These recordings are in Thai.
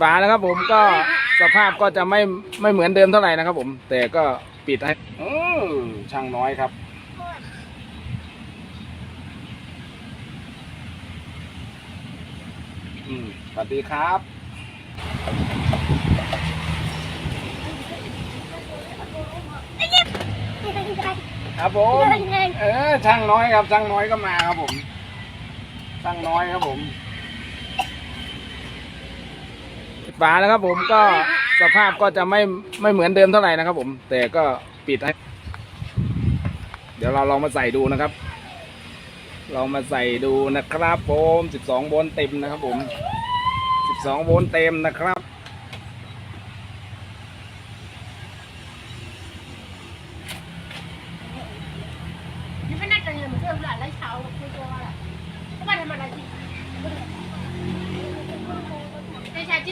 ฝานะครับผมก็สภาพก็จะไม่ไม่เหมือนเดิมเท่าไหร่นะครับผม แต่ก็ปิดให้เออช่างน้อยครับ อืมสวัสดีครับครับผม เออช่างน้อยครับช่างน้อยก็มาครับผมช่างน้อยครับผม ฝานะครับ ผมก็สภาพก็จะไม่ไม่เหมือนเดิมเท่าไหร่นะครับ ผม แต่ก็ปิดให้ เดี๋ยวเราลองมาใส่ดูนะครับ ลองมาใส่ดูนะครับ ผม 12 โวลต์เต็มนะครับ ผม 12 โวลต์เต็มนะครับ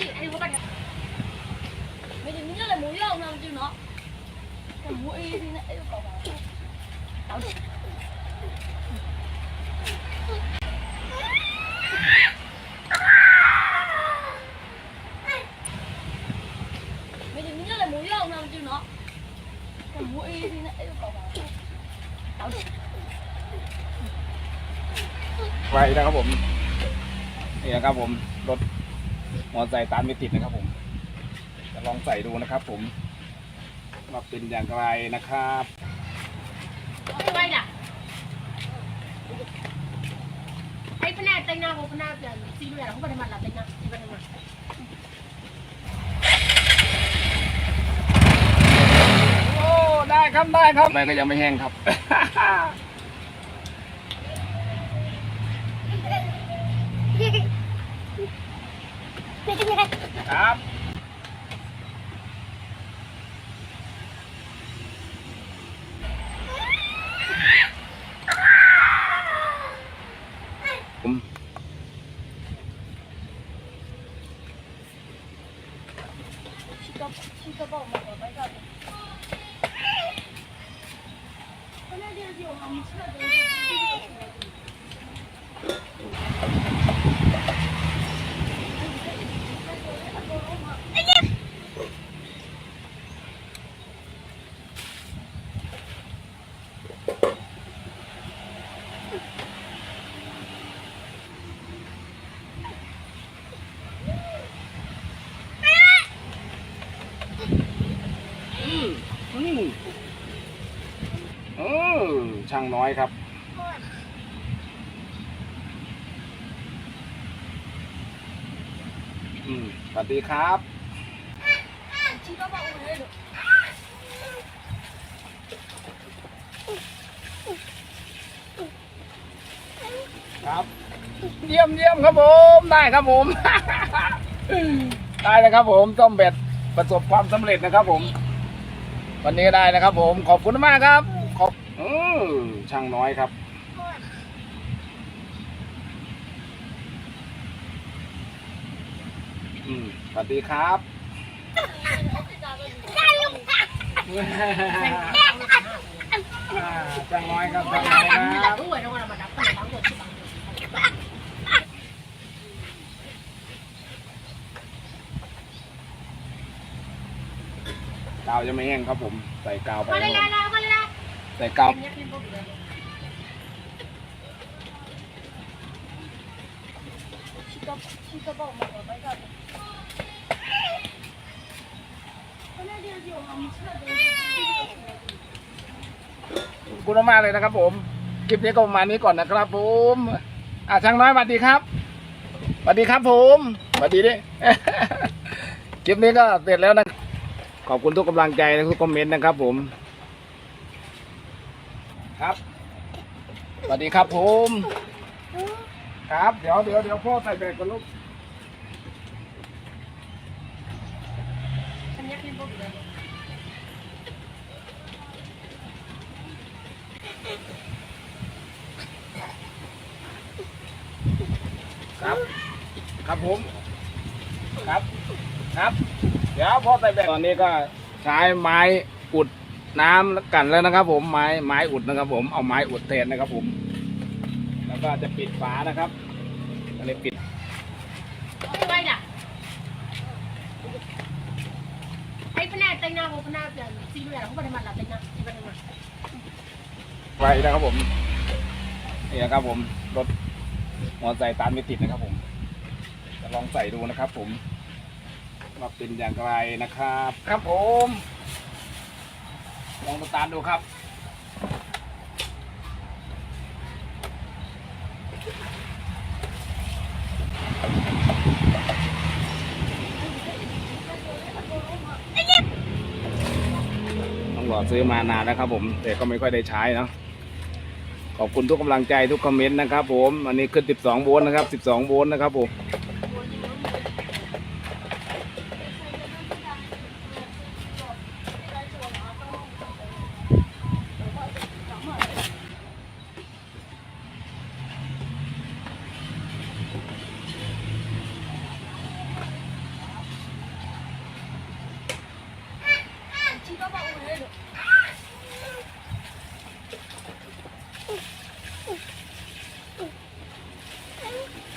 chị hay vô cạnh Mày đừng nghĩ là mũi nó. Còn mũi thì lại có Tao đi. Mày đừng nghĩ là mũi không làm chứ nó. Còn mũi thì lại có Tao đi ไว้นะครับผม นี่นะครับผมรถ มอเตอร์ไซค์ตามไม่ติดนะครับผม จะลองใส่ดูนะครับผมว่าเป็นอย่างไรนะครับ Ano ba na? Ay, pa natin na ako pa natin. Sino yan? Ako ba naman natin na? Iba naman. โอ้ได้ครับได้ครับไม่ก็ยังไม่แห้งครับ ไปกั七个，七个，我们。有的。 อืมเออช่างน้อยครับ อืมสวัสดีครับ ครับ เยี่ยมเยี่ยมครับผมได้ครับผม ได้นะครับผมต้มเบ็ดประสบความสำเร็จนะครับ ผม วันนี้ได้นะครับ ผมขอบคุณมากครับ ขอบเออช่างน้อยครับอืมสวัสดีครับอ่าช่างน้อยครับช่างน้อยครับาวจะไม่แห้งครับผมใส่กาวไปครับใส่กาวคุณมากเลยนะครับผม คลิปนี้ก็ประมาณนี้ก่อนนะครับผมอะช่างน้อยสวัสดีครับสวัสดีครับผมสวัสดีดิ คลิปนี้ก็เสร็จแล้วนะ ขอบคุณทุกกำลังใจและทุกคอมเมนต์นะครับผม ครับสวัสดีครับผม ครับ เดี๋ยวเดี๋ยวเดี๋ยวพ่อใส่แบกก่อนลูกครับ ครับผม ครับ ครับ เดี๋ยวพอใส่แบบตอนนี้ก็ใช้ไม้อุดน้ำกันแล้วนะครับ ผมไม้ไม้อุดนะครับ ผมเอาไม้อุดแทนนะครับ ผม แล้วก็ก็จะปิดฝานะครับอันนี้ปิดไม่ไหวน่ะไอ้พนักเต็งหน้าผมพนักเปลี่ยนซีเรียสเขาไม่ได้มาหลับเต็งหน้าซีไม่ได้มาไฟนะครับผมนี่นะครับ ผมรถมอเตอร์ไซค์ตามไม่ติดนะครับ ผมจะลองใส่ดูนะครับ ผม ว่าเป็นอย่างไรนะครับ ครับผมลองสตาร์ทดูครับต้องหลอดซื้อมานานแล้วครับผม แต่ก็ไม่ค่อยได้ใช้เนาะขอบคุณทุกกำลังใจทุกคอมเมนต์นะครับผม อันนี้ขึ้น 12 โวลต์นะครับ 12 โวลต์นะครับผม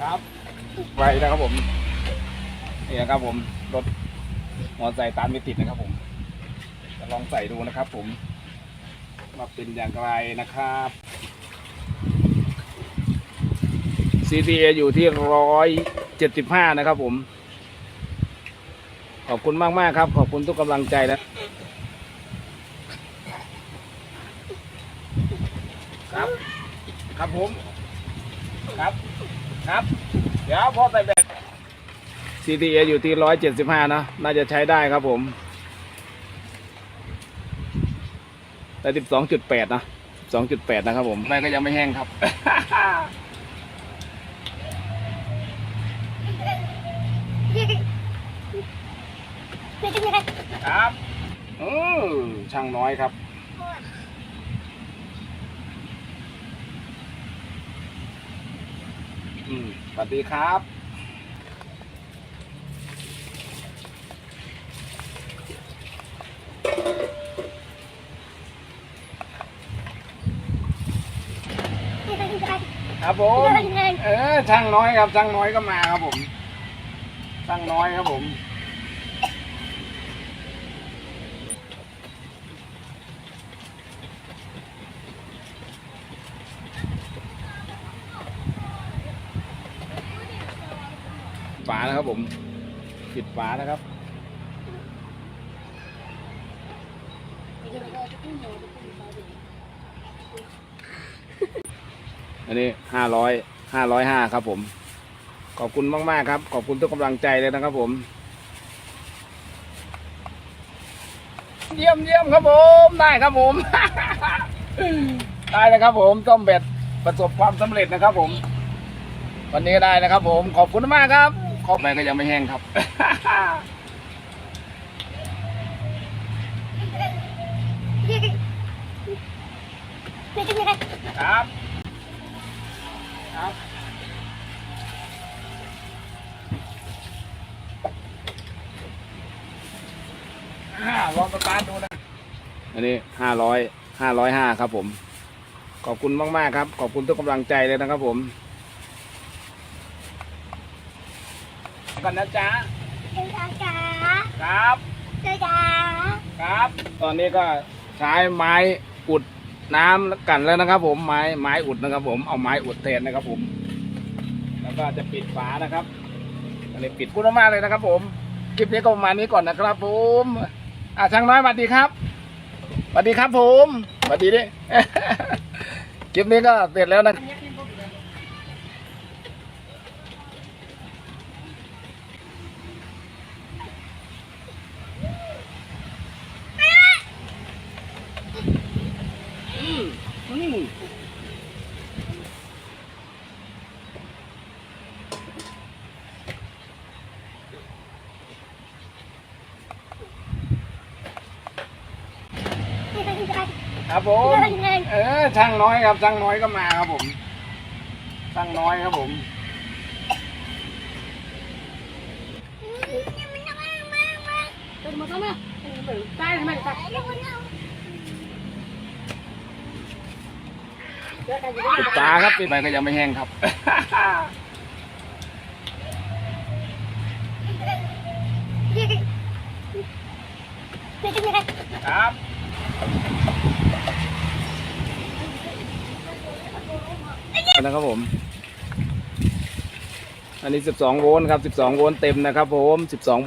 ครับ ไวนะครับผมนี่นะครับผมรถมอเตอร์ไซค์ตามไม่ติดนะครับ ผมจะลองใส่ดูนะครับ ผมว่าเป็นอย่างไรนะครับ CTA อยู่ที่ร้อยเจ็ดสิบห้านะครับ ผม ขอบคุณมากมากๆครับ ขอบคุณทุกกำลังใจนะครับ ครับผม ครับ ครับ ดี๋ยวพอใส่แบต CTA อยู่ที่ร้อยเจ็ดสิบห้านะน่าจะใช้ได้ครับผมแต่สิบสองจุดแปดนะสองจุดแปดนะครับผมไม่ก็ยังไม่แห้งครับ ครับเออช่างน้อยครับ อืมส วัสดีครับ ครับผม เออช่างน้อยครับช่างน้อยก็มาครับผมช่างน้อยครับผม ฝานะครับผม ปิดฝานะครับอันนี้ห้าร้อยห้าร้อยห้าครับผม ขอบคุณมากๆครับ ขอบคุณทุกกำลังใจเลยนะครับผม เยี่ยมเยี่ยมครับผมได้ครับผม ได้นะครับผมต้มเบ็ดประสบความสำเร็จนะครับผม วันนี้ได้นะครับผมขอบคุณมากครับ ขอบไปก็ยังไม่แห้งครับ ครับ ครับ อ่าลองสตาร์ทดูนะ อันนี้ห้าร้อยห้าร้อยห้าครับผม ขอบคุณมาก ๆ ครับ ขอบคุณทุกกำลังใจเลยนะครับผม กันนะจ๊ะครับครับ ตอนนี้ก็ใช้ไม้อุดน้ำกันแล้วนะครับ ผมไม้ไม้อุดนะครับ ผมเอาไม้อุดแทนนะครับ ผม แล้วก็จะปิดฝานะครับอันนี้ปิดพูดมากๆเลยนะครับ ผมคลิปนี้ก็ประมาณนี้ก่อนนะครับ ผมอะช่างน้อยสวัสดีครับสวัสดีครับ ผมสวัสดีดิคลิปนี้ก็เสร็จแล้วนะ อันนี้เป็นพวกเลย อืม ครับผม เออช่างน้อยครับช่างน้อยก็มาครับผมช่างน้อยครับผมเป็นมาต้องไหมใต้ทำไมใต้แล้วใครจะได้ปิดฝาครับปิดไปก็ยังไม่แห้งครับครับ นะครับผม อันนี้ 12 โวลต์ครับ 12 โวลต์เต็มนะครับผม 12 โวลต์